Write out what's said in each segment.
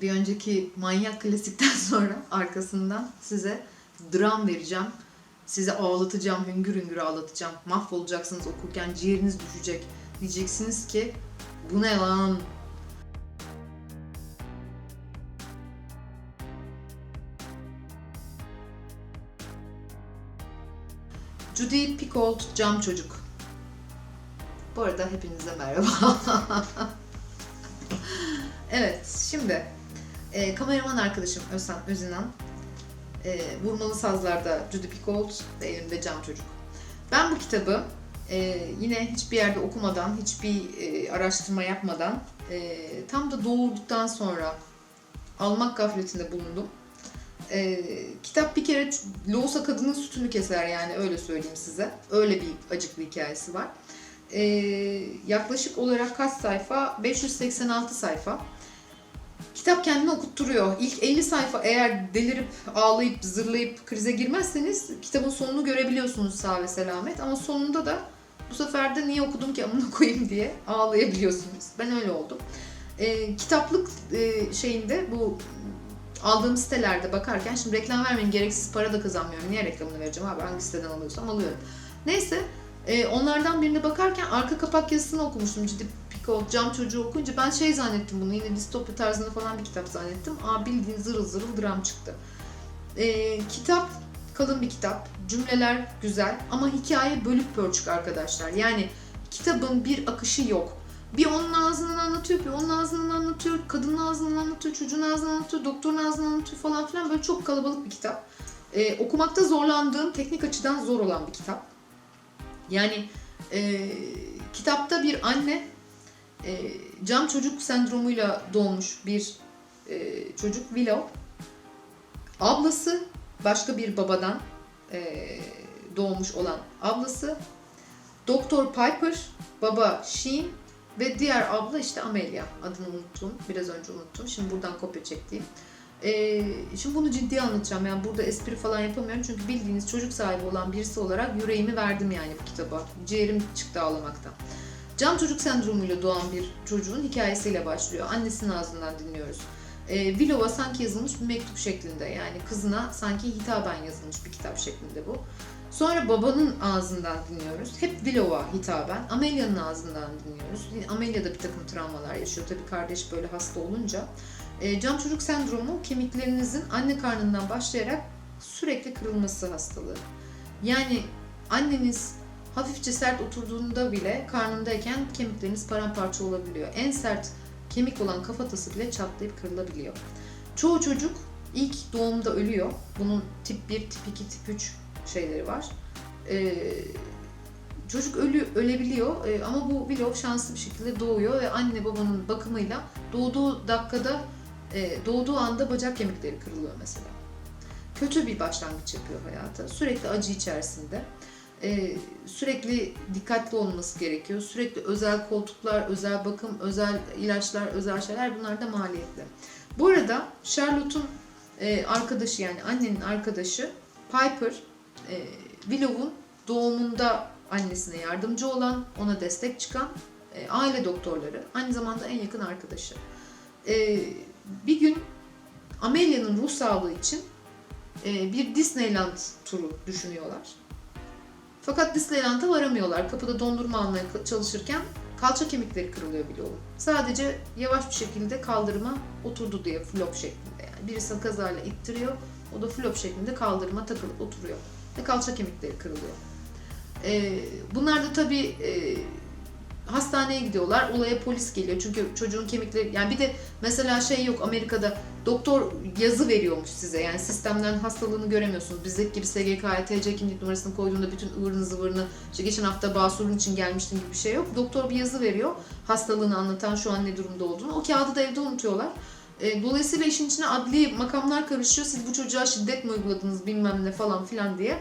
bir önceki manyak klasikten sonra arkasından size dram vereceğim. Sizi ağlatacağım, hüngür hüngür ağlatacağım. Mahvolacaksınız okurken, ciğeriniz düşecek. Diyeceksiniz ki bu ne lan? Judy Picoult Cam Çocuk. Bu arada hepinize merhaba. evet, şimdi e, kameraman arkadaşım Özhan Özinan, e, Vurmalı Sazlar'da Judy Picoult ve elimde Cam Çocuk. Ben bu kitabı e, yine hiçbir yerde okumadan, hiçbir e, araştırma yapmadan, e, tam da doğurduktan sonra almak gafletinde bulundum. E, kitap bir kere Loğusa kadının sütünü keser yani öyle söyleyeyim size. Öyle bir acık bir hikayesi var. E, yaklaşık olarak kaç sayfa? 586 sayfa. Kitap kendini okutturuyor. İlk 50 sayfa eğer delirip ağlayıp zırlayıp krize girmezseniz kitabın sonunu görebiliyorsunuz sağ ve selamet. Ama sonunda da bu sefer de niye okudum ki amına koyayım diye ağlayabiliyorsunuz. Ben öyle oldum. E, kitaplık e, şeyinde bu aldığım sitelerde bakarken şimdi reklam vermeyin gereksiz para da kazanmıyorum. Niye reklamını vereceğim abi hangi siteden alıyorsam alıyorum. Neyse e, onlardan birine bakarken arka kapak yazısını okumuştum ciddi Pico cam çocuğu okuyunca ben şey zannettim bunu yine distopya tarzında falan bir kitap zannettim. Aa bildiğin zırıl zırıl dram çıktı. E, kitap kalın bir kitap. Cümleler güzel ama hikaye bölük pörçük arkadaşlar. Yani kitabın bir akışı yok. Bir onun ağzından anlatıyor, bir onun ağzından anlatıyor, kadının ağzından anlatıyor, çocuğun ağzından anlatıyor, doktorun ağzından anlatıyor falan filan. Böyle çok kalabalık bir kitap. Ee, okumakta zorlandığım, teknik açıdan zor olan bir kitap. Yani e, kitapta bir anne e, cam çocuk sendromuyla doğmuş bir e, çocuk Willow. Ablası başka bir babadan e, doğmuş olan ablası. Doktor Piper, baba Sheen ve diğer abla işte Amelia. Adını unuttum. Biraz önce unuttum. Şimdi buradan kopya çektiğim. Ee, şimdi bunu ciddi anlatacağım. Yani burada espri falan yapamıyorum. Çünkü bildiğiniz çocuk sahibi olan birisi olarak yüreğimi verdim yani bu kitaba. Ciğerim çıktı ağlamaktan. Cam çocuk sendromuyla doğan bir çocuğun hikayesiyle başlıyor. Annesinin ağzından dinliyoruz. Ee, Willow'a sanki yazılmış bir mektup şeklinde. Yani kızına sanki hitaben yazılmış bir kitap şeklinde bu. Sonra babanın ağzından dinliyoruz. Hep Willow'a hitaben. Amelia'nın ağzından dinliyoruz. Amelia da bir takım travmalar yaşıyor. Tabii kardeş böyle hasta olunca. E, cam çocuk sendromu kemiklerinizin anne karnından başlayarak sürekli kırılması hastalığı. Yani anneniz hafifçe sert oturduğunda bile karnındayken kemikleriniz paramparça olabiliyor. En sert kemik olan kafatası bile çatlayıp kırılabiliyor. Çoğu çocuk ilk doğumda ölüyor. Bunun tip 1, tip 2, tip 3 şeyleri var. Ee, çocuk ölü ölebiliyor ee, ama bu Willow şanslı bir şekilde doğuyor ve anne babanın bakımıyla doğduğu dakikada e, doğduğu anda bacak kemikleri kırılıyor mesela. Kötü bir başlangıç yapıyor hayata. Sürekli acı içerisinde. Ee, sürekli dikkatli olması gerekiyor. Sürekli özel koltuklar, özel bakım, özel ilaçlar, özel şeyler bunlar da maliyetli. Bu arada Charlotte'un e, arkadaşı yani annenin arkadaşı Piper e, Willow'un doğumunda annesine yardımcı olan, ona destek çıkan e, aile doktorları. Aynı zamanda en yakın arkadaşı. E, bir gün Amelia'nın ruh sağlığı için e, bir Disneyland turu düşünüyorlar. Fakat Disneyland'a varamıyorlar. Kapıda dondurma almaya çalışırken kalça kemikleri kırılıyor Willow'un. Sadece yavaş bir şekilde kaldırıma oturdu diye flop şeklinde yani. Birisi kazayla ittiriyor, o da flop şeklinde kaldırıma takılıp oturuyor ve kalça kemikleri kırılıyor. Ee, bunlar da tabii e, hastaneye gidiyorlar. Olaya polis geliyor. Çünkü çocuğun kemikleri yani bir de mesela şey yok Amerika'da doktor yazı veriyormuş size. Yani sistemden hastalığını göremiyorsunuz. Bizdeki gibi SGK, TC kimlik numarasını koyduğunda bütün ıvırını zıvırını işte geçen hafta basurun için gelmiştim gibi bir şey yok. Doktor bir yazı veriyor. Hastalığını anlatan şu an ne durumda olduğunu. O kağıdı da evde unutuyorlar. E, Dolayısıyla işin içine adli makamlar karışıyor. Siz bu çocuğa şiddet mi uyguladınız bilmem ne falan filan diye.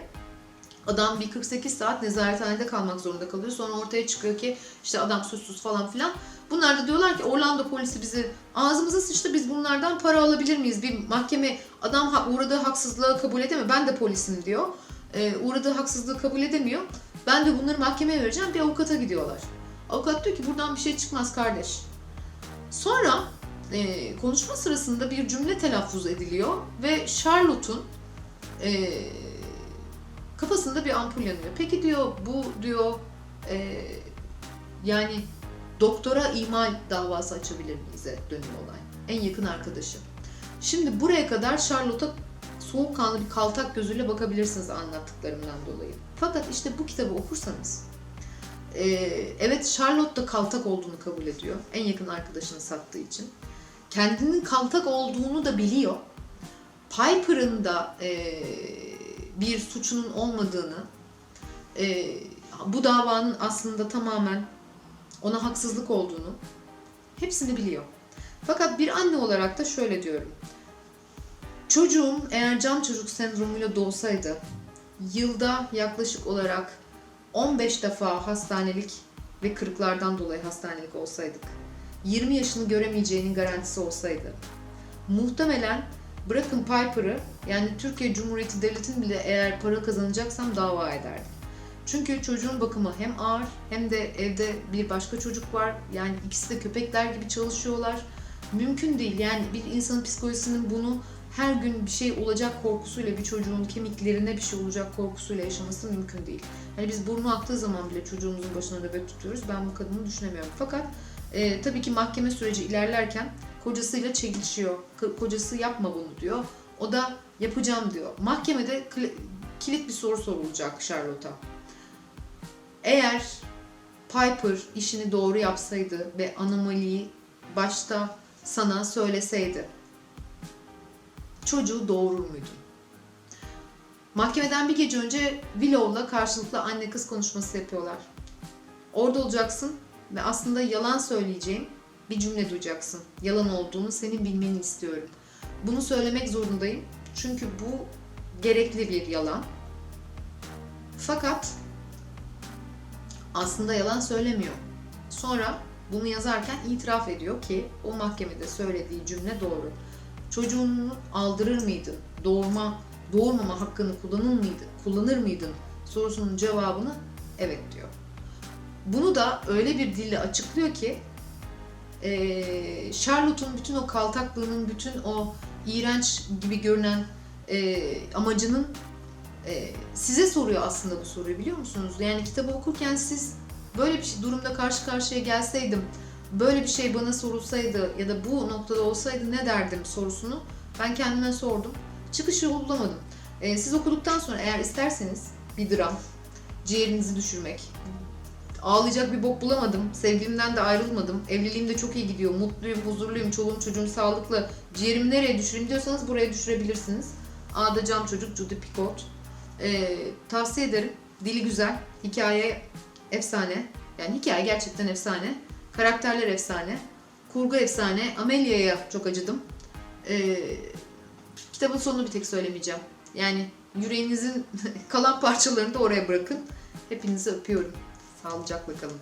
Adam bir 48 saat nezarethanede kalmak zorunda kalıyor. Sonra ortaya çıkıyor ki işte adam suçsuz falan filan. Bunlar da diyorlar ki Orlando polisi bizi ağzımıza sıçtı biz bunlardan para alabilir miyiz? Bir mahkeme adam uğradığı haksızlığı kabul edemiyor. Ben de polisim diyor. E, uğradığı haksızlığı kabul edemiyor. Ben de bunları mahkemeye vereceğim. Bir avukata gidiyorlar. Avukat diyor ki buradan bir şey çıkmaz kardeş. Sonra e, konuşma sırasında bir cümle telaffuz ediliyor ve Charlotte'un e, kafasında bir ampul yanıyor. Peki diyor bu diyor e, yani doktora imal davası açabilir miyiz dönüyor olay. En yakın arkadaşı. Şimdi buraya kadar Charlotte'a soğukkanlı bir kaltak gözüyle bakabilirsiniz anlattıklarımdan dolayı. Fakat işte bu kitabı okursanız e, evet Charlotte da kaltak olduğunu kabul ediyor. En yakın arkadaşını sattığı için. Kendinin kaltak olduğunu da biliyor. Piper'ın da e, bir suçunun olmadığını, e, bu davanın aslında tamamen ona haksızlık olduğunu hepsini biliyor. Fakat bir anne olarak da şöyle diyorum. Çocuğum eğer cam çocuk sendromuyla doğsaydı yılda yaklaşık olarak 15 defa hastanelik ve kırıklardan dolayı hastanelik olsaydık, 20 yaşını göremeyeceğinin garantisi olsaydı, muhtemelen bırakın Piper'ı yani Türkiye Cumhuriyeti Devleti'ni bile eğer para kazanacaksam dava ederdim. Çünkü çocuğun bakımı hem ağır hem de evde bir başka çocuk var. Yani ikisi de köpekler gibi çalışıyorlar. Mümkün değil yani bir insanın psikolojisinin bunu her gün bir şey olacak korkusuyla bir çocuğun kemiklerine bir şey olacak korkusuyla yaşaması mümkün değil. Yani biz burnu aktığı zaman bile çocuğumuzun başına nöbet tutuyoruz. Ben bu kadını düşünemiyorum. Fakat e, tabii ki mahkeme süreci ilerlerken kocasıyla çelişiyor. Kocası yapma bunu diyor. O da yapacağım diyor. Mahkemede kilit bir soru sorulacak Charlotte'a. Eğer Piper işini doğru yapsaydı ve anomaliyi başta sana söyleseydi çocuğu doğurur muydun? Mahkemeden bir gece önce Willow'la karşılıklı anne kız konuşması yapıyorlar. Orada olacaksın ve aslında yalan söyleyeceğim bir cümle duyacaksın. Yalan olduğunu senin bilmeni istiyorum. Bunu söylemek zorundayım çünkü bu gerekli bir yalan. Fakat aslında yalan söylemiyor. Sonra bunu yazarken itiraf ediyor ki o mahkemede söylediği cümle doğru. Çocuğunu aldırır mıydın? Doğurma, doğurmama hakkını kullanır mıydın? Kullanır mıydın? Sorusunun cevabını evet diyor. Bunu da öyle bir dille açıklıyor ki eee Charlotte'un bütün o kaltaklığının, bütün o iğrenç gibi görünen eee, amacının eee, size soruyor aslında bu soruyu biliyor musunuz? Yani kitabı okurken siz böyle bir şey, durumda karşı karşıya gelseydim, böyle bir şey bana sorulsaydı ya da bu noktada olsaydı ne derdim sorusunu ben kendime sordum. Çıkış yolu bulamadım. Eee, siz okuduktan sonra eğer isterseniz bir dram, ciğerinizi düşürmek, ağlayacak bir bok bulamadım. Sevgilimden de ayrılmadım. Evliliğim de çok iyi gidiyor. Mutluyum, huzurluyum. Çoluğum çocuğum sağlıklı. Ciğerimi nereye düşüreyim diyorsanız buraya düşürebilirsiniz. A'da Cam Çocuk, Judy Picoult. Ee, tavsiye ederim. Dili güzel. Hikaye efsane. Yani hikaye gerçekten efsane. Karakterler efsane. Kurgu efsane. Amelia'ya çok acıdım. Ee, kitabın sonunu bir tek söylemeyeceğim. Yani yüreğinizin kalan parçalarını da oraya bırakın. Hepinizi öpüyorum. Sağlıcakla kalın.